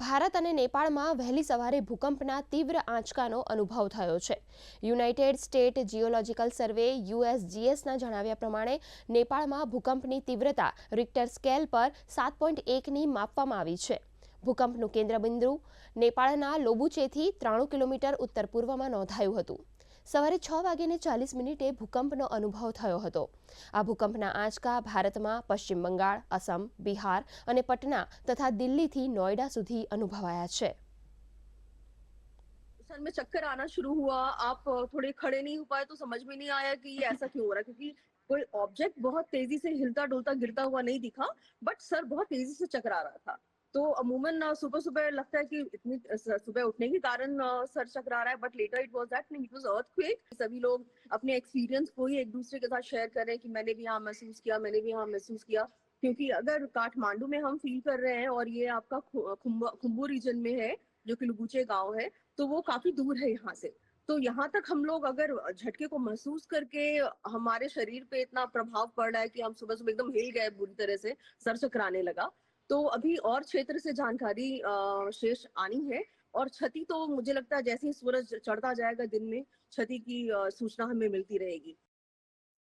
ભારત અને નેપાળમાં વહેલી સવારે ભૂકંપના તીવ્ર આંચકાનો અનુભવ થયો છે યુનાઇટેડ સ્ટેટ જીઓલોજીકલ સર્વે યુએસજીએસના જણાવ્યા પ્રમાણે નેપાળમાં ભૂકંપની તીવ્રતા રિક્ટર સ્કેલ પર સાત પોઈન્ટ એકની માપવામાં આવી છે ભૂકંપનું કેન્દ્રબિંદુ નેપાળના લોબુચેથી ત્રાણું કિલોમીટર ઉત્તર પૂર્વમાં નોંધાયું હતું સવારે 6:40 વાગે ને ભૂકંપનો અનુભવ થયો હતો આ ભૂકંપના આંચકા ભારતમાં પશ્ચિમ બંગાળ, આસામ, બિહાર અને પટના તથા દિલ્હી થી નોઈડા સુધી અનુભવાય છે સર મે ચક્કર આવنا શરૂ ہوا اپ થોડે کھڑے نہیں ہو پائے تو સમજ بھی نہیں آیا કે ये ऐसा क्यों हो रहा क्योंकि कोई ऑब्जेक्ट बहुत तेजी से हिलता डोलता गिरता हुआ नहीं दिखा बट सर बहुत ईजी से चकरा रहा था तो अमूमन सुबह सुबह लगता है कि इतनी सुबह उठने के कारण सर चकरा रहा है but later it was that it was earthquake सभी लोग अपने एक्सपीरियंस को ही एक दूसरे के साथ शेयर हैं कि मैंने भी यहाँ महसूस किया मैंने भी यहाँ महसूस किया क्योंकि अगर काठमांडू में हम फील कर रहे हैं और ये आपका खुम्बू रीजन में है जो कि लुगुचे गाँव है तो वो काफी दूर है यहाँ से तो यहाँ तक हम लोग अगर झटके को महसूस करके हमारे शरीर पे इतना प्रभाव पड़ रहा है कि हम सुबह सुबह एकदम हिल गए बुरी तरह से सर चकराने लगा तो अभी और क्षेत्र से जानकारी शेष आनी है और क्षति तो मुझे लगता है जैसे ही सूरज चढ़ता जाएगा दिन में क्षति की सूचना हमें मिलती रहेगी